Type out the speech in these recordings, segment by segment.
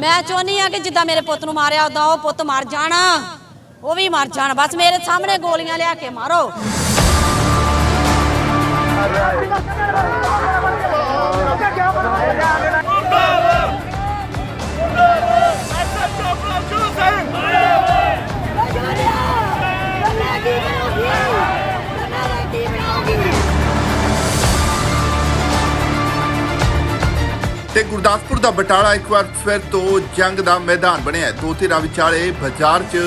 ਮੈਂ ਚਾਹੁੰਦੀ ਆ ਕਿ ਜਿੱਦਾਂ ਮੇਰੇ ਪੁੱਤ ਨੂੰ ਮਾਰਿਆ ਉਦਾਂ ਉਹ ਪੁੱਤ ਮਰ ਜਾਣ। ਉਹ ਵੀ ਮਰ ਜਾਣ। ਬਸ ਮੇਰੇ ਸਾਹਮਣੇ ਗੋਲੀਆਂ ਲਿਆ ਕੇ ਮਾਰੋ। ਤੇ ਗੁਰਦਾਸਪੁਰ ਦਾ ਬਟਾਲਾ ਇੱਕ ਵਾਰ ਫਿਰ ਤੋਂ ਜੰਗ ਦਾ ਮੈਦਾਨ ਬਣਿਆ ਦੋ ਧਿਰਾਂ ਵਿਚਾਲੇ ਬਾਜ਼ਾਰ 'ਚ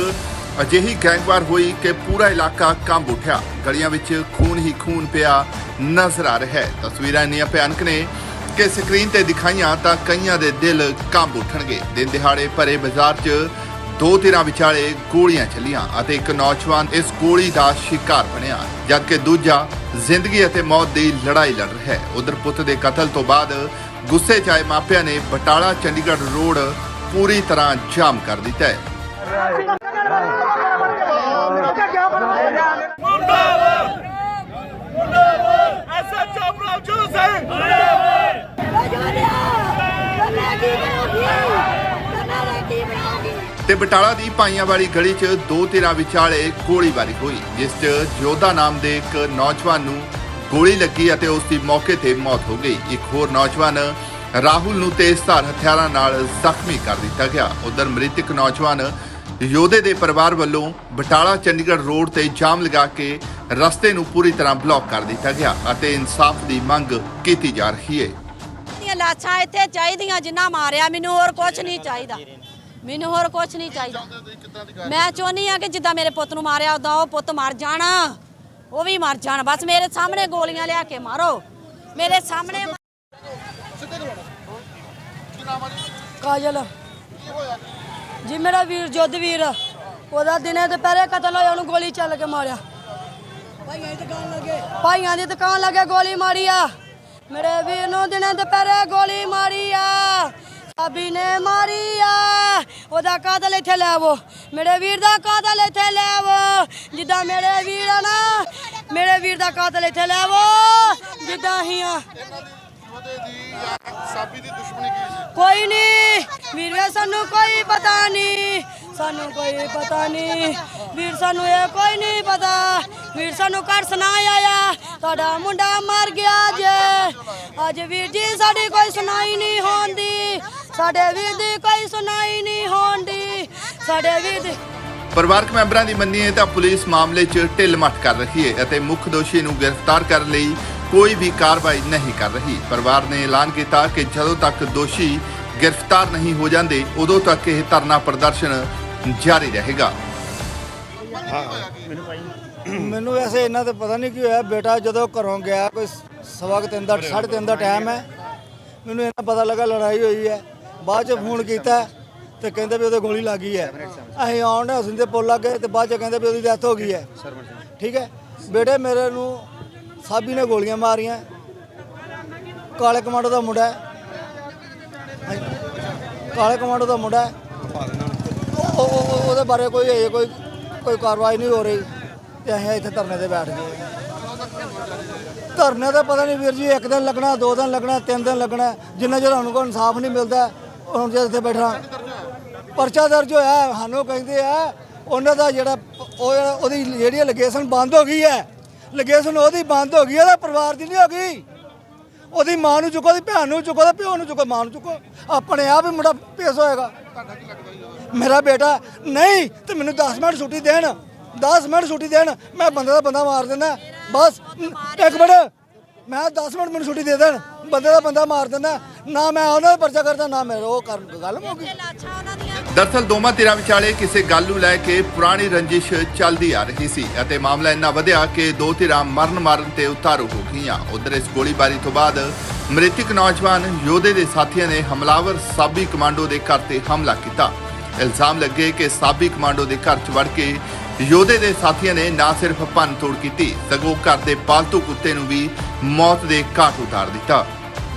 ਅਜਿਹੀ ਗੈਂਗਵਾਰ ਹੋਈ ਕਿ ਪੂਰਾ ਇਲਾਕਾ ਕੰਬ ਉੱਠਿਆ। ਗਲੀਆਂ ਵਿੱਚ ਖੂਨ ਹੀ ਖੂਨ ਪਿਆ ਨਜ਼ਰ ਆ ਰਿਹਾ ਹੈ। ਤਸਵੀਰਾਂ ਇੰਨੀਆਂ ਭਿਆਨਕ ਨੇ ਕਿ ਸਕਰੀਨ ਤੇ ਦਿਖਾਈਆਂ ਤਾਂ ਕਈਆਂ ਦੇ ਦਿਲ ਕੰਬ ਉੱਠਣਗੇ। ਦਿਨ ਦਿਹਾੜੇ ਭਰੇ ਬਾਜ਼ਾਰ 'ਚ ਦੋ ਧਿਰਾਂ ਵਿਚਾਲੇ ਗੋਲੀਆਂ ਚੱਲੀਆਂ ਅਤੇ ਇੱਕ ਨੌਜਵਾਨ ਇਸ ਗੋਲੀ ਦਾ ਸ਼ਿਕਾਰ ਬਣਿਆ, ਜਦਕਿ ਦੂਜਾ ਜ਼ਿੰਦਗੀ ਅਤੇ ਮੌਤ ਦੀ ਲੜਾਈ ਲੜ ਰਿਹਾ ਹੈ। ਉਧਰ ਪੁੱਤ ਦੇ ਕਤਲ ਤੋਂ ਬਾਅਦ ਗੁੱਸੇ 'ਚ ਆਏ ਮਾਪਿਆਂ ਨੇ ਬਟਾਲਾ, ਚੰਡੀਗੜ੍ਹ ਰੋਡ ਪੂਰੀ ਤਰ੍ਹਾਂ ਜਾਮ ਕਰ ਦਿੱਤਾ ਹੈ। ਤੇ ਬਟਾਲਾ ਦੀ ਪਾਈਆਂ ਵਾਲੀ ਗਲੀ 'ਚ ਦੋ ਧਿਰਾਂ ਵਿਚਾਲੇ ਗੋਲੀਬਾਰੀ ਹੋਈ, ਜਿਸ 'ਚ ਜੋਧਾ ਨਾਮ ਦੇ ਇੱਕ ਨੌਜਵਾਨ ਨੂੰ ਗੋਲੀ ਲੱਗੀ ਅਤੇ ਉਸ ਦੀ ਮੌਕੇ ਤੇ ਮੌਤ ਹੋ ਗਈ। ਇੱਕ ਹੋਰ ਨੌਜਵਾਨ ਰਾਹੁਲ ਨੂੰ ਤੇਜ਼ਧਾਰ ਹਥਿਆਰਾਂ ਨਾਲ ਜ਼ਖਮੀ ਕਰ ਦਿੱਤਾ ਗਿਆ। ਉਧਰ ਮ੍ਰਿਤਕ ਨੌਜਵਾਨ ਯੋਧੇ ਦੇ ਪਰਿਵਾਰ ਵੱਲੋਂ ਬਟਾਲਾ ਚੰਡੀਗੜ੍ਹ ਰੋਡ ਤੇ ਜਾਮ ਲਗਾ ਕੇ ਰਸਤੇ ਨੂੰ ਪੂਰੀ ਤਰ੍ਹਾਂ ਬਲੌਕ ਕਰ ਦਿੱਤਾ ਗਿਆ ਅਤੇ ਇਨਸਾਫ ਦੀ ਮੰਗ ਕੀਤੀ ਜਾ ਰਹੀ ਹੈ। ਦੀਆਂ ਲਾਸ਼ਾਂ ਇੱਥੇ ਚਾਹੀਦੀਆਂ ਜਿੰਨਾ ਮਾਰਿਆ, ਮੈਨੂੰ ਹੋਰ ਕੁਝ ਨਹੀਂ ਚਾਹੀਦਾ। ਮੈਨੂੰ ਹੋਰ ਕੁਝ ਨਹੀਂ ਚਾਹੀਦਾ। ਮੈਂ ਚਾਹੁੰਦੀ ਆ ਕਿ ਜਿੱਦਾਂ ਮੇਰੇ ਪੁੱਤ ਨੂੰ ਮਾਰਿਆ ਉਦਾਂ ਉਹ ਪੁੱਤ ਮਰ ਜਾਣ। ਉਹ ਵੀ ਮਰ ਜਾਣ। ਬਸ ਮੇਰੇ ਸਾਹਮਣੇ ਗੋਲੀਆਂ ਲਿਆ ਕੇ ਮਾਰੋ। ਮੇਰੇ ਸਾਹਮਣੇ ਕਾਜਲ। ਜੀ ਮੇਰਾ ਵੀਰ ਜੁੱਧ ਵੀਰ। ਉਹਦਾ ਦਿਨੇ ਦੁਪਹਿਰੇ ਕਤਲ ਹੋਇਆ ਉਹਨੂੰ ਗੋਲੀ ਚੱਲ ਕੇ ਮਾਰਿਆ। ਭਾਈਆਂ ਦੀ ਦੁਕਾਨ ਲੱਗੇ। ਭਾਈਆਂ ਦੀ ਦੁਕਾਨ ਲੱਗੇ ਗੋਲੀ ਮਾਰੀ ਆ। ਮੇਰੇ ਵੀਰ ਨੂੰ ਦਿਨੇ ਦੁਪਹਿਰੇ ਗੋਲੀ ਮਾਰੀ ਆ। ਸਾਬੀ ਨੇ ਮਾਰੀ ਆ। ਉਹਦਾ ਕਾਤਲ ਇੱਥੇ ਲੈ ਆਵੋ। ਮੇਰੇ ਵੀਰ ਦਾ ਕਾਤਲ ਇੱਥੇ ਲੈ ਆਵੋ। ਜਿੱਦਾਂ ਮੇਰੇ ਵੀਰ ਆ ਨਾ ਮੇਰੇ ਵੀਰ ਦਾ ਕਾਤਲ ਇੱਥੇ ਲੈ ਆਵੋ। ਜਿੱਦਾਂ ਹੀ ਆ। ਕੋਈ ਨਹੀਂ ਵੀਰੇ ਸਾਨੂੰ ਕੋਈ ਪਤਾ ਨਹੀਂ ਸਾਨੂੰ ਕੋਈ ਪਤਾ ਨਹੀਂ ਵੀਰ ਸਾਨੂੰ ਇਹ ਕੋਈ ਨਹੀਂ ਪਤਾ। ਵੀਰ ਸਾਨੂੰ ਘਰ ਸੁਣਾ ਆਇਆ। ਤੁਹਾਡਾ ਮੁੰਡਾ ਮਰ ਗਿਆ ਜੇ। ਅੱਜ ਵੀਰ ਜੀ ਸਾਡੀ ਕੋਈ ਸੁਣਾਈ ਨਹੀਂ ਹੁੰਦੀ। ਸਾਡੇ ਵੀਰ ਦੀ ਕੋਈ ਸੁਣਾਈ ਨਹੀਂ ਹੁੰਦੀ। ਸਾਡੇ ਵੀਰ ਦੀ ਪਰਿਵਾਰਕ ਮੈਂਬਰਾਂ ਦੀ ਮੰਨੀਏ ਤਾਂ ਪੁਲਿਸ ਮਾਮਲੇ 'ਚ ਢਿੱਲ ਮੱਠ ਕਰ ਰਹੀ ਹੈ ਅਤੇ ਮੁੱਖ ਦੋਸ਼ੀ ਨੂੰ ਗ੍ਰਿਫਤਾਰ ਕਰਨ ਲਈ ਕੋਈ ਵੀ ਕਾਰਵਾਈ ਨਹੀਂ ਕਰ ਰਹੀ। ਪਰਿਵਾਰ ਨੇ ਐਲਾਨ ਕੀਤਾ ਕਿ ਜਦੋਂ ਤੱਕ ਦੋਸ਼ੀ ਗ੍ਰਿਫਤਾਰ ਨਹੀਂ ਹੋ ਜਾਂਦੇ ਉਦੋਂ ਤੱਕ ਇਹ ਧਰਨਾ ਪ੍ਰਦਰਸ਼ਨ ਜਾਰੀ ਰਹੇਗਾ। ਮੈਨੂੰ ਵੈਸੇ ਇਹਨਾਂ ਤੇ ਪਤਾ ਨਹੀਂ ਕੀ ਹੋਇਆ। ਬੇਟਾ ਜਦੋਂ ਘਰੋਂ ਗਿਆ ਕੋਈ ਸਵਾ ਕੁ ਤਿੰਨ ਦਾ ਸਾਢੇ ਤਿੰਨ ਦਾ ਟਾਈਮ ਹੈ। ਮੈਨੂੰ ਇਹਨਾਂ ਪਤਾ ਲੱਗਾ ਲੜਾਈ ਹੋਈ ਹੈ। ਬਾਅਦ ਚ ਫੋਨ ਕੀਤਾ ਤੇ ਕਹਿੰਦੇ ਵੀ ਉਹਦੇ ਗੋਲੀ ਲੱਗ ਗਈ ਹੈ। ਅਸੀਂ ਆਉਣ ਨੇ ਹਸਨ ਦੇ ਪੁੱਲ ਲੱਗੇ ਤੇ ਬਾਅਦ ਚ ਕਹਿੰਦੇ ਵੀ ਉਹਦੀ ਡੈਥ ਹੋ ਗਈ ਹੈ। ਠੀਕ ਹੈ? ਬੇਟੇ ਮੇਰੇ ਨੂੰ ਸਾਬੀ ਨੇ ਗੋਲੀਆਂ ਮਾਰੀਆਂ। ਕਾਲੇ ਕਮਾਂਡੋ ਦਾ ਮੁੰਡਾ ਹੈ। ਕਾਲੇ ਕਮਾਂਡੋ ਦਾ ਮੁੰਡਾ ਹੈ। ਉਹਦੇ ਬਾਰੇ ਕੋਈ ਹਜੇ ਕੋਈ ਕੋਈ ਕਾਰਵਾਈ ਨਹੀਂ ਹੋ ਰਹੀ। ਤੇ ਅਸੀਂ ਇੱਥੇ ਧਰਨੇ ਤੇ ਬੈਠ ਗਏ। ਧਰਨੇ ਦਾ ਪਤਾ ਨਹੀਂ ਵੀਰ ਜੀ, ਇੱਕ ਦਿਨ ਲੱਗਣਾ, ਦੋ ਦਿਨ ਲੱਗਣਾ, ਤਿੰਨ ਦਿਨ ਲੱਗਣਾ। ਜਿੰਨਾ ਚਿਰ ਸਾਨੂੰ ਕੋਈ ਇਨਸਾਫ ਨਹੀਂ ਮਿਲਦਾ ਹੁਣ ਜੇ ਇੱਥੇ ਬੈਠਾ, ਪਰਚਾ ਦਰਜ ਹੋਇਆ, ਸਾਨੂੰ ਕਹਿੰਦੇ ਆ, ਉਹਨਾਂ ਦਾ ਜਿਹੜਾ ਉਹ ਉਹਦੀ ਜਿਹੜੀ ਲੋਕੇਸ਼ਨ ਬੰਦ ਹੋ ਗਈ ਹੈ, ਲੋਕੇਸ਼ਨ ਉਹਦੀ ਬੰਦ ਹੋ ਗਈ, ਉਹਦਾ ਪਰਿਵਾਰ ਦੀ ਨਹੀਂ ਹੋ ਗਈ। ਉਹਦੀ ਮਾਂ ਨੂੰ ਚੁੱਕੋ, ਉਹਦੀ ਭੈਣ ਨੂੰ ਚੁੱਕੋ, ਉਹਦੇ ਪਿਓ ਨੂੰ ਚੁੱਕੋ, ਮਾਂ ਨੂੰ ਚੁੱਕੋ। ਆਪਣੇ ਆਪ ਹੀ ਮੁੰਡਾ ਪੇਸ਼ ਹੋਏਗਾ। ਮੇਰਾ ਬੇਟਾ, ਨਹੀਂ, ਤੇ ਮੈਨੂੰ 10 ਮਿੰਟ ਛੁੱਟੀ ਦੇਣ 10 ਮਿੰਟ ਛੁੱਟੀ ਦੇਣ, ਮੈਂ ਬੰਦੇ ਦਾ ਬੰਦਾ ਮਾਰ ਦਿੰਦਾ। ਬਸ, ਇੱਕ ਮਿੰਟ, ਮੈਂ 10 ਮਿੰਟ ਮੈਨੂੰ ਛੁੱਟੀ ਦੇ ਦੇਣ। ਬੰਦੇ ਦਾ ਬੰਦਾ ਮਾਰ ਦਿੰਦਾ ਨਾ ਮੈਂ ਉਹਨਾਂ ਦਾ ਪਰਚਾ ਕਰਦਾ ਨਾ ਮੈਂ ਉਹ ਕਰ ਗੱਲ ਦੀਆਂ। ਦਰਸਲ ਦੋਵਾਂ ਧਿਰਾਂ ਵਿਚਾਲੇ ਕਿਸੇ ਗੱਲ ਨੂੰ ਲੈ ਕੇ ਪੁਰਾਣੀ ਰੰਜਿਸ਼ ਚੱਲਦੀ ਆ ਰਹੀ ਸੀ ਅਤੇ ਮਾਮਲਾ ਇੰਨਾ ਵਧਿਆ ਕਿ ਦੋ ਧਿਰਾਂ ਮਰਨ ਮਾਰਨ ਤੇ ਉਤਾਰੂ ਹੋ ਗਈਆਂ। ਉਧਰ ਇਸ ਗੋਲੀਬਾਰੀ ਤੋਂ ਬਾਅਦ ਮ੍ਰਿਤਕ ਨੌਜਵਾਨ ਯੋਧੇ ਦੇ ਸਾਥੀਆਂ ਨੇ ਹਮਲਾਵਰ ਸਾਬੀ ਕਮਾਂਡੋ ਦੇ ਘਰ ਤੇ ਹਮਲਾ ਕੀਤਾ। ਇਲਜ਼ਾਮ ਲੱਗੇ ਕਿ ਸਾਬੀ ਕਮਾਂਡੋ ਦੇ ਘਰ 'ਚ ਵੜ ਕੇ ਯੋਧੇ ਦੇ ਸਾਥੀਆਂ ਨੇ ਨਾ ਸਿਰਫ ਭੰਨ ਤੋੜ ਕੀਤੀ ਸਗੋਂ ਘਰ ਦੇ ਪਾਲਤੂ ਕੁੱਤੇ ਨੂੰ ਵੀ ਮੌਤ ਦੇ ਘਾਟ ਉਤਾਰ ਦਿੱਤਾ।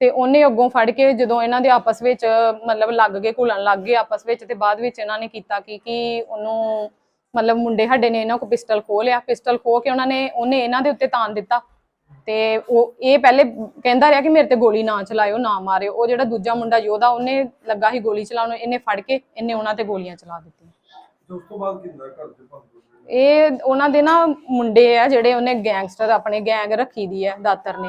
ਤੇ ਉਹਨੇ ਅੱਗੋਂ ਫੜ ਕੇ ਜਦੋਂ ਇਹਨਾਂ ਦੇ ਆਪਸ ਵਿੱਚ ਮਤਲਬ ਲੱਗ ਗਏ ਘੁਲਣ ਲੱਗ ਗਏ ਆਪਸ ਵਿੱਚ ਤੇ ਬਾਅਦ ਵਿੱਚ ਇਹਨਾਂ ਨੇ ਕੀਤਾ ਕੀ ਕਿ ਉਹਨੂੰ ਮਤਲਬ ਮੁੰਡੇ ਸਾਡੇ ਨੇ ਇਹਨਾਂ ਕੋ ਪਿਸਟਲ ਖੋਹ ਲਿਆ ਪਿਸਟਲ ਖੋਹ ਕੇ ਉਹਨਾਂ ਨੇ ਉਹਨੇ ਇਹਨਾਂ ਦੇ ਉੱਤੇ ਤਾਨ ਦਿੱਤਾ ਤੇ ਉਹ ਇਹ ਪਹਿਲੇ ਕਹਿੰਦਾ ਰਿਹਾ ਕਿ ਮੇਰੇ ਤੇ ਗੋਲੀ ਨਾ ਚਲਾਇਓ ਨਾ ਮਾਰਿਓ ਉਹ ਜਿਹੜਾ ਦੂਜਾ ਮੁੰਡਾ ਯੋਧਾ ਉਹਨੇ ਲੱਗਾ ਸੀ ਗੋਲੀ ਚਲਾਉਣ ਇਹਨੇ ਫੜ ਕੇ ਇਹਨੇ ਉਹਨਾਂ ਤੇ ਗੋਲੀਆਂ ਚਲਾ ਦਿੱਤੀਆਂ। ਉਸ ਤੋਂ ਬਾਅਦ ਕਿੰਨਾ ਘਰ ਦੇ ਭੰਗ ਇਹ ਉਹਨਾਂ ਦੇ ਨਾ ਮੁੰਡੇ ਆ ਜਿਹੜੇ ਉਹਨੇ ਗੈਂਗਸਟਰ ਆਪਣੇ ਗੈਂਗ ਰੱਖੀ ਦੀ ਹੈ ਦਾਤਰ ਨੇ।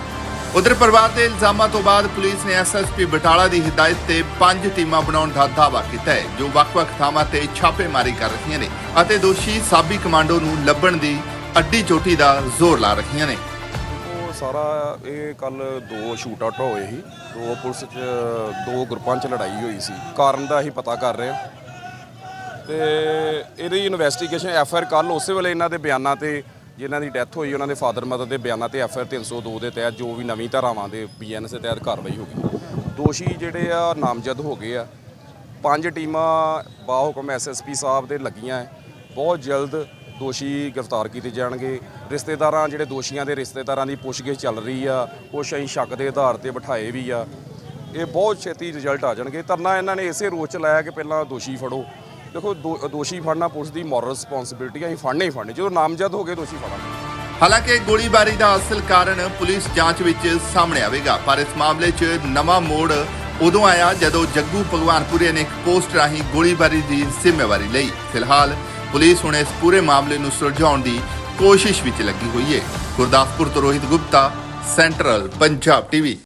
ਉਧਰ ਪਰਿਵਾਰ ਦੇ ਇਲਜ਼ਾਮਾਂ ਤੋਂ ਬਾਅਦ ਪੁਲਿਸ ਨੇ ਐਸਐਸਪੀ ਬਟਾਲਾ ਦੀ ਹਦਾਇਤ ਤੇ ਪੰਜ ਟੀਮਾਂ ਬਣਾਉਣ ਦਾ ਦਾਅਵਾ ਕੀਤਾ ਹੈ, ਜੋ ਵੱਖ-ਵੱਖ ਥਾਵਾਂ ਤੇ ਛਾਪੇਮਾਰੀ ਕਰ ਰਹੀਆਂ ਨੇ ਅਤੇ ਦੋਸ਼ੀ ਸਾਬੀ ਕਮਾਂਡੋ ਨੂੰ ਲੱਭਣ ਦੀ ਅੱਡੀ ਚੋਟੀ ਦਾ ਜ਼ੋਰ ਲਾ ਰਹੀਆਂ ਨੇ। ਉਹ ਸਾਰਾ ਇਹ ਕੱਲ ਦੋ ਸ਼ੂਟ ਆਊਟ ਹੋਏ ਸੀ, ਦੋ ਪੁਲਿਸ ਚ, ਦੋ ਗਰੁੱਪਾਂ ਚ ਲੜਾਈ ਹੋਈ ਸੀ। ਕਾਰਨ ਦਾ ਅਸੀਂ ਪਤਾ ਕਰ ਰਹੇ ਹਾਂ। ਤੇ ਇਹਦੀ ਇਨਵੈਸਟੀਗੇਸ਼ਨ ਐਫ ਕੱਲ ਉਸੇ ਵੇਲੇ ਇਹਨਾਂ ਦੇ ਬਿਆਨਾਂ ਤੇ ਜਿਨ੍ਹਾਂ ਦੀ ਡੈਥ ਹੋਈ, ਉਹਨਾਂ ਦੇ ਫਾਦਰ ਮਦਰ ਦੇ ਬਿਆਨਾਂ ਤੇ ਐਫ ਆਰ 302 ਦੇ ਤਹਿਤ ਜੋ ਵੀ ਨਵੀਂ ਧਾਰਾਵਾਂ ਦੇ ਬੀਐਨਐਸ ਦੇ ਤਹਿਤ ਕਾਰਵਾਈ ਹੋ ਗਈ। ਦੋਸ਼ੀ ਜਿਹੜੇ ਆ, ਨਾਮਜ਼ਦ ਹੋ ਗਏ ਆ। ਪੰਜ ਟੀਮਾਂ ਬਾਹੁਕਮ ਐਸਐਸਪੀ ਸਾਹਿਬ ਦੇ ਲੱਗੀਆਂ ਹੈ। ਬਹੁਤ ਜਲਦ ਦੋਸ਼ੀ ਗ੍ਰਿਫਤਾਰ ਕੀਤੇ ਜਾਣਗੇ। ਰਿਸ਼ਤੇਦਾਰਾਂ, ਜਿਹੜੇ ਦੋਸ਼ੀਆਂ ਦੇ ਰਿਸ਼ਤੇਦਾਰਾਂ ਦੀ ਪੁੱਛਗਿੱਛ ਚੱਲ ਰਹੀ ਆ ਕੁਛ ਅਸੀਂ ਸ਼ੱਕ ਦੇ ਆਧਾਰ ਤੇ ਬਿਠਾਏ ਵੀ ਆ। ਇਹ ਬਹੁਤ ਛੇਤੀ ਰਿਜ਼ਲਟ ਆ ਜਾਣਗੇ। ਧਰਨਾ ਇਹਨਾਂ ਨੇ ਇਸੇ ਰੋਚ ਚ ਲਾਇਆ ਕਿ ਪਹਿਲਾਂ ਦੋਸ਼ੀ ਫੜੋ। ਦੇਖੋ ਦੋਸ਼ੀ ਫੜਨਾ ਪੁਲਿਸ ਦੀ ਮੋਰਲ ਰਿਸਪੌਂਸਿਬਿਲਟੀ ਆ, ਅਸੀਂ ਫੜਨੇ ਹੀ ਫੜਨੇ। ਜਦੋਂ ਨਾਮਜ਼ਦ ਹੋ ਗਏ ਦੋਸ਼ੀ ਫੜਾਂਗੇ ਹਾਲਾਂਕਿ ਗੋਲੀਬਾਰੀ ਦਾ ਅਸਲ ਕਾਰਨ ਪੁਲਿਸ ਜਾਂਚ ਵਿੱਚ ਸਾਹਮਣੇ ਆਵੇਗਾ, ਪਰ ਇਸ ਮਾਮਲੇ 'ਚ ਨਵਾਂ ਮੋੜ ਉਦੋਂ ਆਇਆ ਜਦੋਂ ਜੱਗੂ ਭਗਵਾਨਪੁਰੇ ਨੇ ਇੱਕ ਪੋਸਟ ਰਾਹੀਂ ਗੋਲੀਬਾਰੀ ਦੀ ਜ਼ਿੰਮੇਵਾਰੀ ਲਈ। ਫਿਲਹਾਲ ਪੁਲਿਸ ਹੁਣ ਇਸ ਪੂਰੇ ਮਾਮਲੇ ਨੂੰ ਸੁਲਝਾਉਣ ਦੀ ਕੋਸ਼ਿਸ਼ ਵਿੱਚ ਲੱਗੀ ਹੋਈ ਹੈ। ਗੁਰਦਾਸਪੁਰ ਤੋਂ ਰੋਹਿਤ ਗੁਪਤਾ, ਸੈਂਟਰਲ ਪੰਜਾਬ ਟੀਵੀ।